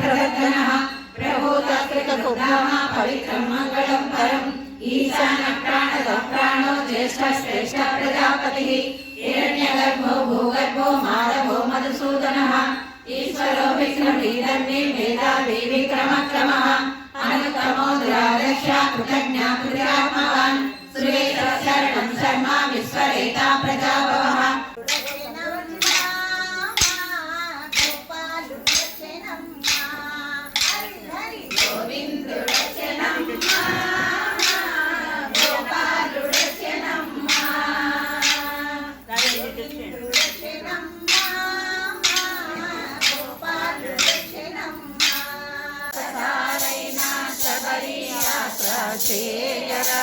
प्रवर्तनः प्रभूतकृतकुब्धः पवित्रं मङ्गलं परम्। ईशानप्राणदः प्राणो प्रजापतिः हिरण्यगर्भो भूगर्भो माधवो मधुसूदनः। ईश्वरो विष्णुर्वीरन्मे मेधावी చేయరా?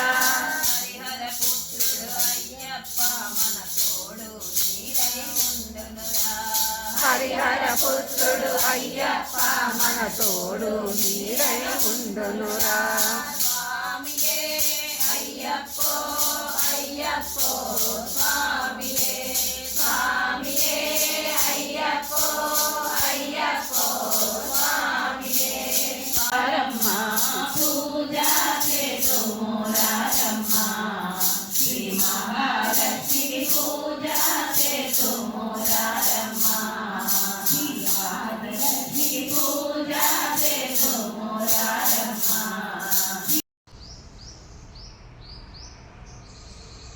హరిహర పుత్రుడు అయ్యప్ప మన తోడు నీడై ఉండునురా.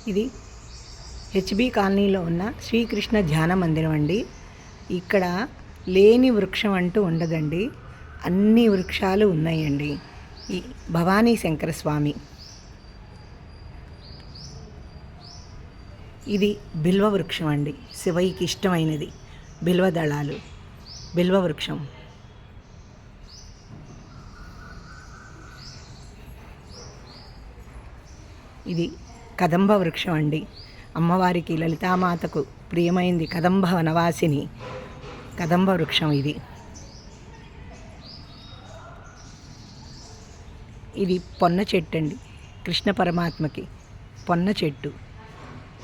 ఇది హెచ్బి కాలనీలో ఉన్న శ్రీకృష్ణ ధ్యాన మందిరం అండి. ఇక్కడ లేని వృక్షం అంటూ ఉండదండి. అన్ని వృక్షాలు ఉన్నాయండి. ఈ భవానీ శంకర స్వామి ఇది బిల్వ వృక్షం అండి. శివయ్యకి ఇష్టమైనది. బిల్వ దళాలు. బిల్వ వృక్షం. ఇది కదంబ వృక్షం అండి. అమ్మవారికి లలితామాతకు ప్రియమైంది కదంబ వనవాసిని. కదంబ వృక్షం ఇది. ఇది పొన్న చెట్టు అండి. కృష్ణ పరమాత్మకి పొన్న చెట్టు.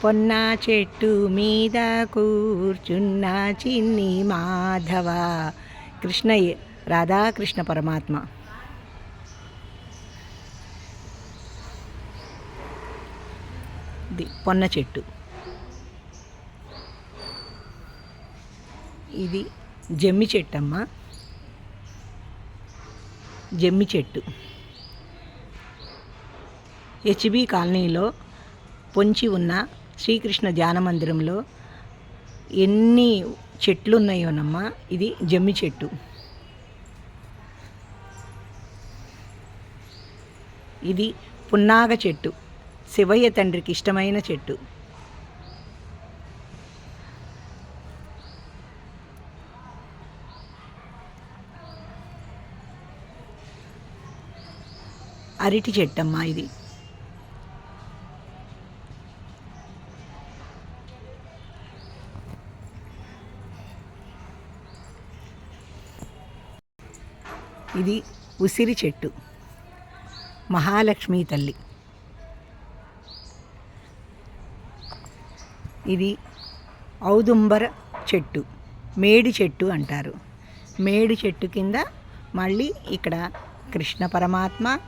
పొన్నా చెట్టు మీద కూర్చున్న చిన్ని మాధవ. కృష్ణయ్య రాధాకృష్ణ పరమాత్మ. ఇది పొన్న చెట్టు. ఇది జమ్మి చెట్టు అమ్మ జమ్మి చెట్టు. హెచ్బి కాలనీలో పొంచి ఉన్న శ్రీకృష్ణ ధ్యాన మందిరంలో ఎన్ని చెట్లు ఉన్నాయోనమ్మా ఇది జమ్మి చెట్టు. ఇది పున్నాగ చెట్టు. శివయ్య తండ్రికి ఇష్టమైన చెట్టు. అరటి చెట్టమ్మా ఇది. ఇది ఉసిరి చెట్టు. మహాలక్ష్మి తల్లి. ఇది ఔదుంబర చెట్టు. మేడి చెట్టు అంటారు. మేడి చెట్టు కింద మళ్ళీ ఇక్కడ కృష్ణ పరమాత్మ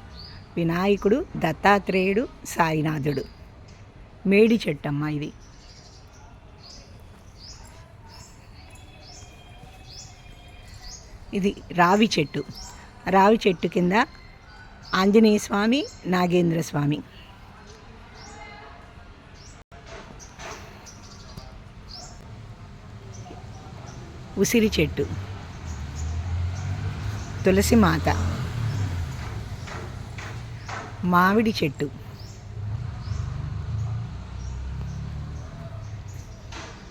వినాయకుడు దత్తాత్రేయుడు సాయినాథుడు. మేడి చెట్టు అమ్మ ఇది. ఇది రావి చెట్టు. రావి చెట్టు కింద ఆంజనేయ స్వామి నాగేంద్ర స్వామి ఉసిరి చెట్టు. తులసి మాత. మామిడి చెట్టు.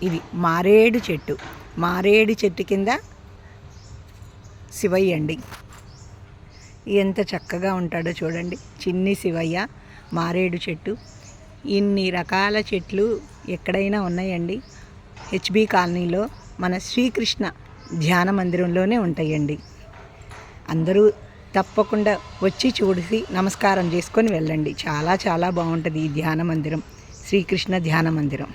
ఇది మారేడు చెట్టు. మారేడు చెట్టు కింద శివయ్యండి ఎంత చక్కగా ఉంటాడో చూడండి. చిన్ని శివయ్య మారేడు చెట్టు. ఇన్ని రకాల చెట్లు ఎక్కడైనా ఉన్నాయండి. హెచ్బి కాలనీలో మన శ్రీకృష్ణ ధ్యాన మందిరంలోనే ఉంటాయండి. అందరూ తప్పకుండా వచ్చి చూసి నమస్కారం చేసుకొని వెళ్ళండి. చాలా చాలా బాగుంటుంది ఈ ధ్యాన మందిరం. శ్రీకృష్ణ ధ్యాన మందిరం.